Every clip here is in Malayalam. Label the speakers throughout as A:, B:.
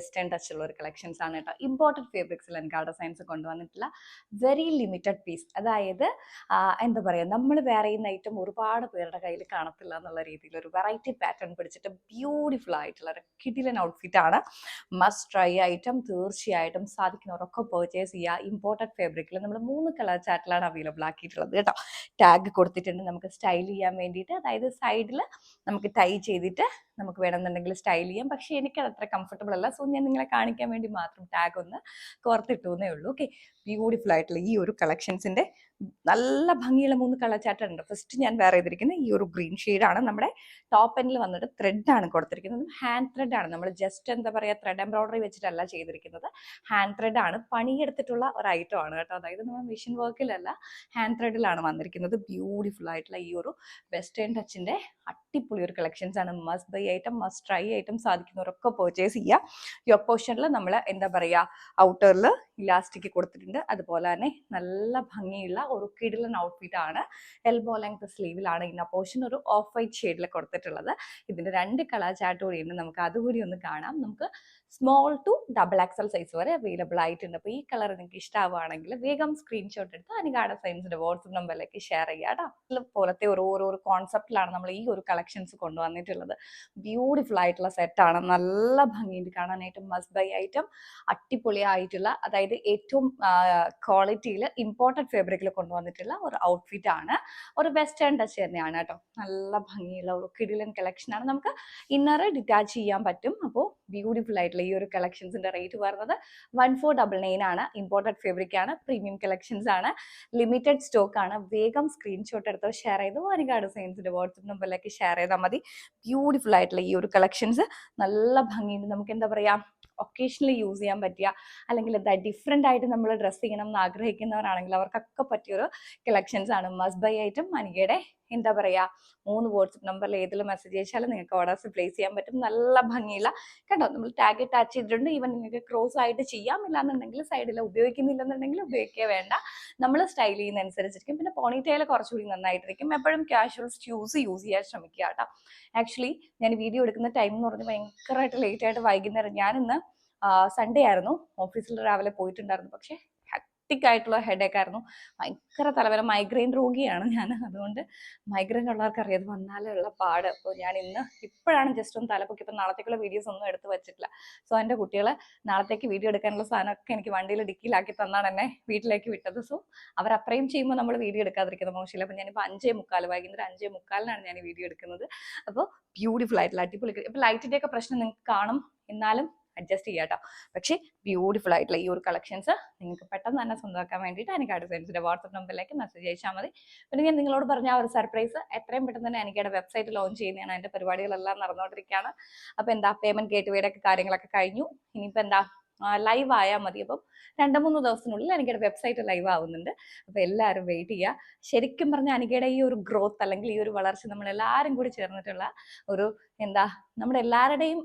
A: വെസ്റ്റേൺ ടച്ചുള്ള ഒരു കളക്ഷൻസ് ആണ് കേട്ടോ. ഇമ്പോർട്ടന്റ് ഫേബ്രിക്സിൽ എനിക്ക് സയൻസ് കൊണ്ടുവന്നിട്ടുള്ള വെരി ലിമിറ്റഡ് പീസ് അതായത് എന്താ പറയുക നമ്മൾ വേറെ ചെയ്യുന്ന ഐറ്റം ഒരുപാട് പേരുടെ കയ്യിൽ കാണത്തില്ല എന്നുള്ള രീതിയിൽ ഒരു വെറൈറ്റി പാറ്റേൺ പിടിച്ചിട്ട് ബ്യൂട്ടിഫുൾ ആയിട്ടുള്ള ഒരു കിടിലൻ ഔട്ട്ഫിറ്റ് ആണ്. മസ്റ്റ് ട്രൈ ഐറ്റം തീർച്ചയായിട്ടും സാധിക്കുന്നവരൊക്കെ പെർച്ചേസ് ചെയ്യുക. ഇമ്പോർട്ടന്റ് ഫേബ്രിക്കിൽ നമ്മൾ മൂന്ന് കളർ ചാറ്റിലാണ് അവൈലബിൾ ആക്കിയിട്ടുള്ളത് കേട്ടോ. ടാഗ് കൊടുത്തിട്ടുണ്ട് നമുക്ക് സ്റ്റൈൽ ചെയ്യാൻ വേണ്ടിയിട്ട്. അതായത് സൈഡിൽ നമുക്ക് ടൈ ചെയ്തിട്ട് നമുക്ക് വേണമെന്നുണ്ടെങ്കിൽ സ്റ്റൈൽ ചെയ്യാം. പക്ഷേ എനിക്കത് അത്ര കംഫർട്ടബിൾ അല്ല. സോ ഞാൻ നിങ്ങളെ കാണിക്കാൻ വേണ്ടി മാത്രം ടാഗ് ഒന്ന് കോർത്തിട്ടു എന്നേ ഉള്ളൂ ഓക്കെ ബ്യൂട്ടിഫുൾ ആയിട്ടുള്ള ഈ ഒരു കളക്ഷൻസിന്റെ നല്ല ഭംഗിയുള്ള മൂന്ന് ഉണ്ട്. ഫസ്റ്റ് ഞാൻ വേറെ ചെയ്തിരിക്കുന്നത് ഈ ഒരു ഗ്രീൻ ആണ്. നമ്മുടെ ടോപ്പ് എൻഡിൽ വന്നിട്ട് ത്രെഡ് ആണ് കൊടുത്തിരിക്കുന്നത്. ഹാൻഡ് ത്രെഡ് ആണ്. നമ്മൾ ജസ്റ്റ് എന്താ പറയുക ത്രെഡ് എംബ്രോയിഡറി വെച്ചിട്ടല്ല ചെയ്തിരിക്കുന്നത്. ഹാൻഡ് ത്രെഡ് ആണ്. പണിയെടുത്തിട്ടുള്ള ഒരു ഐറ്റം ആണ് കേട്ടോ. അതായത് നമ്മൾ മെഷീൻ വർക്കിലല്ല ഹാൻഡ് ത്രെഡിലാണ് വന്നിരിക്കുന്നത്. ബ്യൂട്ടിഫുൾ ആയിട്ടുള്ള ഈ ഒരു വെസ്റ്റേൺ ടച്ചിന്റെ അടിപൊളി ഒരു കളക്ഷൻസ് ആണ്. Must buy item must try item സാധിക്കുന്നവരൊക്കെ purchase ചെയ്യുക യോക്ക് പോർഷനിൽ നമ്മൾ എന്താ പറയുക ഔട്ടറിൽ ഇലാസ്റ്റിക് കൊടുത്തിട്ടുണ്ട്. അതുപോലെ തന്നെ നല്ല ഭംഗിയുള്ള ഒരു കിടിലൻ ഔട്ട്ഫിറ്റ് ആണ്. എൽബോ ലെങ്ത് സ്ലീവിലാണ് ഇന്ന പോർഷൻ ഒരു ഓഫ് വൈറ്റ് ഷെയ്ഡിൽ കൊടുത്തിട്ടുള്ളത്. ഇതിന്റെ രണ്ട് കളർ ചാട്ട് കൂടി ഉണ്ട്. നമുക്ക് അതുകൂടി ഒന്ന് കാണാം. നമുക്ക് small to double XL size വരെ അവൈലബിൾ ആയിട്ടുണ്ട്. അപ്പോൾ ഈ കളർ നിങ്ങൾക്ക് ഇഷ്ടമാവുകയാണെങ്കിൽ വേഗം സ്ക്രീൻഷോട്ട് എടുത്ത് അനികാട സയൻസിന്റെ വാട്സപ്പ് നമ്പറിലേക്ക് ഷെയർ ചെയ്യാം കേട്ടോ പോലത്തെ ഓരോ ഒരു കോൺസെപ്റ്റിലാണ് നമ്മൾ ഈ ഒരു കളക്ഷൻസ് കൊണ്ടുവന്നിട്ടുള്ളത്. ബ്യൂട്ടിഫുൾ ആയിട്ടുള്ള സെറ്റാണ് നല്ല ഭംഗിയുണ്ട് കാണാനായിട്ട്. മസ്റ്റ് ബൈ ഐറ്റം അടിപൊളിയായിട്ടുള്ള അതായത് ഏറ്റവും ക്വാളിറ്റിയിൽ ഇമ്പോർട്ടന്റ് ഫാബ്രിക്കിൽ കൊണ്ടുവന്നിട്ടുള്ള ഒരു ഔട്ട്ഫിറ്റ് ആണ്. ഒരു വെസ്റ്റേൺ ടച്ച് തന്നെയാണ് കേട്ടോ. നല്ല ഭംഗിയുള്ള ഒരു കിടിലൻ കളക്ഷനാണ് നമുക്ക് ഇന്നർ ഡിറ്റാച്ച് ചെയ്യാൻ പറ്റും. അപ്പോൾ ബ്യൂട്ടിഫുൾ ആയിട്ടുള്ള ഈ ഒരു കളക്ഷൻസിന്റെ റേറ്റ് വരുന്നത് വൺ ഫോർ ഡബിൾ നയൻ ആണ്. ഇമ്പോർട്ടഡ് ഫാബ്രിക് ആണ് പ്രീമിയം കളക്ഷൻസ് ആണ്. ലിമിറ്റഡ് സ്റ്റോക്ക് ആണ്. വേഗം സ്ക്രീൻഷോട്ട് എടുത്തോ ഷെയർ ചെയ്ത് വാനികാട് സയൻസിന്റെ വാട്സപ്പ് നമ്പറിലേക്ക് ഷെയർ ചെയ്താൽ മതി. ബ്യൂട്ടിഫുൾ ആയിട്ടുള്ള ഈ ഒരു കളക്ഷൻസ് നല്ല ഭംഗിയുണ്ട്. നമുക്ക് എന്താ പറയാ ഒക്കേഷണലി യൂസ് ചെയ്യാൻ പറ്റിയ അല്ലെങ്കിൽ എന്താ ഡിഫറെന്റ് ആയിട്ട് നമ്മൾ ഡ്രസ്സ് ചെയ്യണം എന്ന് ആഗ്രഹിക്കുന്നവരാണെങ്കിൽ അവർക്കൊക്കെ പറ്റിയൊരു കളക്ഷൻസ് ആണ്. മസ്റ്റ് ബൈ ഐറ്റം മനികയുടെ എന്താ പറയുക മൂന്ന് വാട്സപ്പ് നമ്പറിൽ ഏതിലും മെസ്സേജ് അയച്ചാലും നിങ്ങൾക്ക് ഓർഡേഴ്സ് പ്ലേസ് ചെയ്യാൻ പറ്റും. നല്ല ഭംഗിയുള്ള കണ്ടോ? നമ്മൾ ടാഗ് അറ്റാച്ച് ചെയ്തിട്ടുണ്ട്. ഈവൻ നിങ്ങൾക്ക് ക്രോസ് ആയിട്ട് ചെയ്യാം ഇല്ലാന്നുണ്ടെങ്കിൽ സൈഡിൽ ഉപയോഗിക്കുന്നില്ലെന്നുണ്ടെങ്കിൽ ഉപയോഗിക്കുക വേണ്ട. നമ്മൾ സ്റ്റൈൽ ചെയ്യുന്നതനുസരിച്ചിരിക്കും. പിന്നെ പോണിറ്റെയിൽ കുറച്ചുകൂടി നന്നായിട്ടിരിക്കും. എപ്പോഴും കാഷ്വൽ ഷൂസ് യൂസ് ചെയ്യാൻ ശ്രമിക്കുക കേട്ടോ. ആക്ച്വലി ഞാൻ വീഡിയോ എടുക്കുന്ന ടൈം എന്ന് പറഞ്ഞാൽ ഭയങ്കരമായിട്ട് ലേറ്റ് ആയിട്ട് വൈകുന്നേരം ഞാനിന്ന് സൺഡേ ആയിരുന്നു. ഓഫീസിൽ രാവിലെ പോയിട്ടുണ്ടായിരുന്നു. പക്ഷെ ഹെക്ടിക് ആയിട്ടുള്ള ഹെഡേക്ക് ആയിരുന്നു. ഭയങ്കര തലവേദന മൈഗ്രെയിൻ രോഗിയാണ് ഞാൻ. അതുകൊണ്ട് മൈഗ്രെയിൻ ഉള്ളവർക്ക് അറിയാം. വന്നാലുള്ള പാട്. അപ്പോൾ ഞാൻ ഇന്ന് ഇപ്പോഴാണ് ജസ്റ്റ് ഒന്ന് തലപ്പൊക്കി ഇപ്പം നാളത്തേക്കുള്ള വീഡിയോസ് ഒന്നും എടുത്ത് വെച്ചിട്ടില്ല. സോ എന്റെ കുട്ടികളെ നാളത്തേക്ക് വീഡിയോ എടുക്കാനുള്ള സാധനമൊക്കെ എനിക്ക് വണ്ടിയിൽ ഡിക്കിയിലാക്കി തന്നാണ് എന്നെ വീട്ടിലേക്ക് വിട്ടത്. സോ അവർ അത്രയും ചെയ്യുമ്പോൾ നമ്മൾ വീഡിയോ എടുക്കാതിരിക്കുന്നത്. മോശമില്ല അപ്പം ഞാനിപ്പോൾ അഞ്ചേ മുക്കാൽ വൈകുന്നേരം അഞ്ചേ മുക്കാലിനാണ് ഞാൻ വീഡിയോ എടുക്കുന്നത്. അപ്പോൾ ബ്യൂട്ടിഫുൾ ആയിട്ടുള്ള അടിപൊളി ഇപ്പോൾ ലൈറ്റിന്റെയൊക്കെ പ്രശ്നം നിങ്ങൾക്ക് കാണും. എന്നാലും അഡ്ജസ്റ്റ് ചെയ്യാം കേട്ടോ പക്ഷേ ബ്യൂട്ടിഫുൾ ആയിട്ടുള്ള ഈ ഒരു കളക്ഷൻസ് നിങ്ങൾക്ക് പെട്ടെന്ന് തന്നെ സ്വന്തമാക്കാൻ വേണ്ടിയിട്ട് എനിക്ക് ഡിസൈൻസിന്റെ വാട്സപ്പ് നമ്പറിലേക്ക് മെസ്സേജ് അയച്ചാൽ മതി. പിന്നെ ഞാൻ നിങ്ങളോട് പറഞ്ഞ ആ ഒരു സർപ്രൈസ് എത്രയും പെട്ടെന്ന് തന്നെ എനിക്കവിടെ വെബ്സൈറ്റ് ലോഞ്ച് ചെയ്യുന്നതാണ്. അതിന്റെ പരിപാടികളെല്ലാം നടന്നുകൊണ്ടിരിക്കുകയാണ്. അപ്പോൾ എന്താ പേയ്മെന്റ് ഗേറ്റ്വേയുടെ ഒക്കെ കാര്യങ്ങളൊക്കെ കഴിഞ്ഞു. ഇനിയിപ്പോൾ എന്താ ലൈവ് ആയാൽ മതി. അപ്പം രണ്ട് മൂന്ന് ദിവസത്തിനുള്ളിൽ അനികയുടെ വെബ്സൈറ്റ് ലൈവ് ആവുന്നുണ്ട്. അപ്പോൾ എല്ലാവരും വെയിറ്റ് ചെയ്യുക. ശരിക്കും പറഞ്ഞാൽ അനികയുടെ ഈ ഒരു ഗ്രോത്ത് അല്ലെങ്കിൽ ഈ ഒരു വളർച്ച നമ്മൾ എല്ലാവരും കൂടി ചേർന്നിട്ടുള്ള ഒരു എന്താ നമ്മുടെ എല്ലാവരുടെയും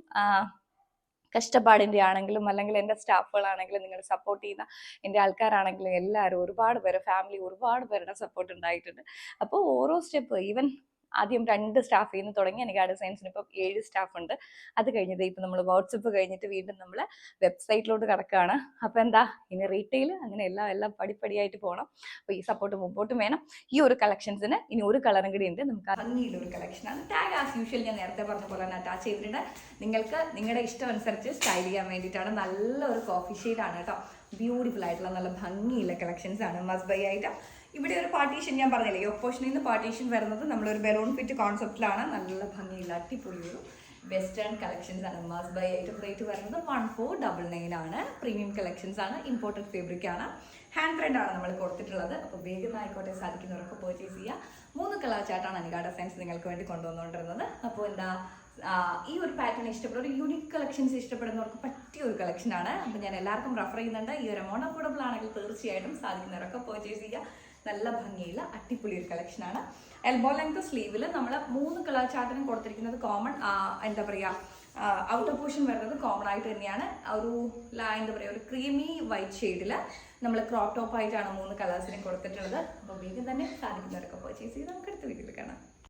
A: കഷ്ടപ്പാടിന്റെ ആണെങ്കിലും അല്ലെങ്കിൽ എന്റെ സ്റ്റാഫുകളാണെങ്കിലും നിങ്ങൾ സപ്പോർട്ട് ചെയ്യുന്ന എന്റെ ആൾക്കാരാണെങ്കിലും എല്ലാവരും ഒരുപാട് പേര് ഫാമിലി ഒരുപാട് പേരുടെ സപ്പോർട്ട് ഉണ്ടായിട്ടുണ്ട്. അപ്പോൾ ഓരോ സ്റ്റെപ്പ് ഈവൻ ആദ്യം രണ്ട് സ്റ്റാഫിൽ നിന്ന് തുടങ്ങി എനിക്ക് ആ ഡിസൈൻസിന് ഇപ്പം ഏഴ് സ്റ്റാഫ് ഉണ്ട്. അത് കഴിഞ്ഞത് ഇപ്പം നമ്മൾ വാട്സപ്പ് കഴിഞ്ഞിട്ട് വീണ്ടും നമ്മൾ വെബ്സൈറ്റിലോട്ട് കിടക്കുകയാണ് അപ്പോൾ എന്താ? ഇനി റീറ്റെയിൽ അങ്ങനെ എല്ലാം എല്ലാം പടിപ്പടിയായിട്ട് പോകണം അപ്പോൾ ഈ സപ്പോർട്ട് മുമ്പോട്ടും വേണം. ഈ ഒരു കളക്ഷൻസിന് ഇനി ഒരു കളറും കൂടി ഉണ്ട്. നമുക്ക് ഭംഗിയുള്ള ഒരു കളക്ഷനാണ്. ടാഗ് ആസ് യൂഷ്വൽ ഞാൻ നേരത്തെ പറഞ്ഞ പോലെ തന്നെ അറ്റാച്ച് ചെയ്തിട്ടുണ്ട്. നിങ്ങൾക്ക് നിങ്ങളുടെ ഇഷ്ടം അനുസരിച്ച് സ്റ്റൈൽ ചെയ്യാൻ വേണ്ടിയിട്ടാണ്. നല്ലൊരു കോഫി ഷെയ്ഡാണ് കേട്ടോ. ബ്യൂട്ടിഫുൾ ആയിട്ടുള്ള നല്ല ഭംഗിയുള്ള കളക്ഷൻസ് ആണ് മസ്റ്റ് ബൈ ആയിട്ട് ഇവിടെ ഒരു പാർട്ടീഷൻ ഞാൻ പറഞ്ഞില്ലേ ഓപ്പോഷനിൽ നിന്ന് പാർട്ടീഷൻ വരുന്നത് നമ്മളൊരു ബലൂൺ ഫിറ്റ് കോൺസെപ്റ്റിലാണ് നല്ല ഭംഗിയുള്ള അടിപൊളി ഒരു വെസ്റ്റേൺ കളക്ഷൻസ് ആണ്. മാസ് ബൈ ഐറ്റം റേറ്റ് വരുന്നത് വൺ ഫോർ ഡബിൾ നയൻ ആണ്. പ്രീമിയം കളക്ഷൻസ് ആണ്. ഇമ്പോർട്ടന്റ് ഫേബ്രിക് ആണ്. ഹാൻഡ് പ്രിന്റ് ആണ് നമ്മൾ കൊടുത്തിട്ടുള്ളത്. അപ്പോൾ വേഗം ആയിക്കോട്ടെ സാധിക്കുന്നവരൊക്കെ പർച്ചേസ് ചെയ്യുക. മൂന്ന് കളർ ചാർട്ടാണ് അനികാട സയൻസ് നിങ്ങൾക്ക് വേണ്ടി കൊണ്ടുവന്നുകൊണ്ടിരുന്നത്. അപ്പോൾ എന്താ ഈ ഒരു പാറ്റേൺ ഇഷ്ടപ്പെടുന്ന ഒരു യൂണിക് കളക്ഷൻസ് ഇഷ്ടപ്പെടുന്നവർക്ക് പറ്റിയ ഒരു കളക്ഷനാണ് അപ്പോൾ ഞാൻ എല്ലാവർക്കും റെഫർ ചെയ്യുന്നുണ്ട്. ഈ ഒരു എമൗണ്ട് അഫോർഡബിൾ ആണെങ്കിൽ തീർച്ചയായിട്ടും സാധിക്കുന്നവരൊക്കെ പർച്ചേസ് ചെയ്യുക. നല്ല ഭംഗിയുള്ള അടിപൊളി ഒരു കളക്ഷനാണ് എൽബോ ലെങ്ത് സ്ലീവിൽ നമ്മൾ മൂന്ന് കളർ ചാർട്ടിനും കൊടുത്തിരിക്കുന്നത് കോമൺ എന്താ പറയുക ഔട്ടർ പോർഷൻ വരുന്നത് കോമൺ ആയിട്ട് തന്നെയാണ്. ഒരു എന്താ പറയുക ഒരു ക്രീമി വൈറ്റ് ഷെയ്ഡിൽ നമ്മൾ ക്രോപ്പ് ടോപ്പ് ആയിട്ടാണ് മൂന്ന് കളേഴ്സിനും കൊടുത്തിട്ടുള്ളത്. അപ്പോൾ വേഗം തന്നെ സാധിക്കുന്നവരൊക്കെ പർച്ചേസ് ചെയ്ത് നമുക്ക് അടുത്ത വീട്ടിൽ കാണാം.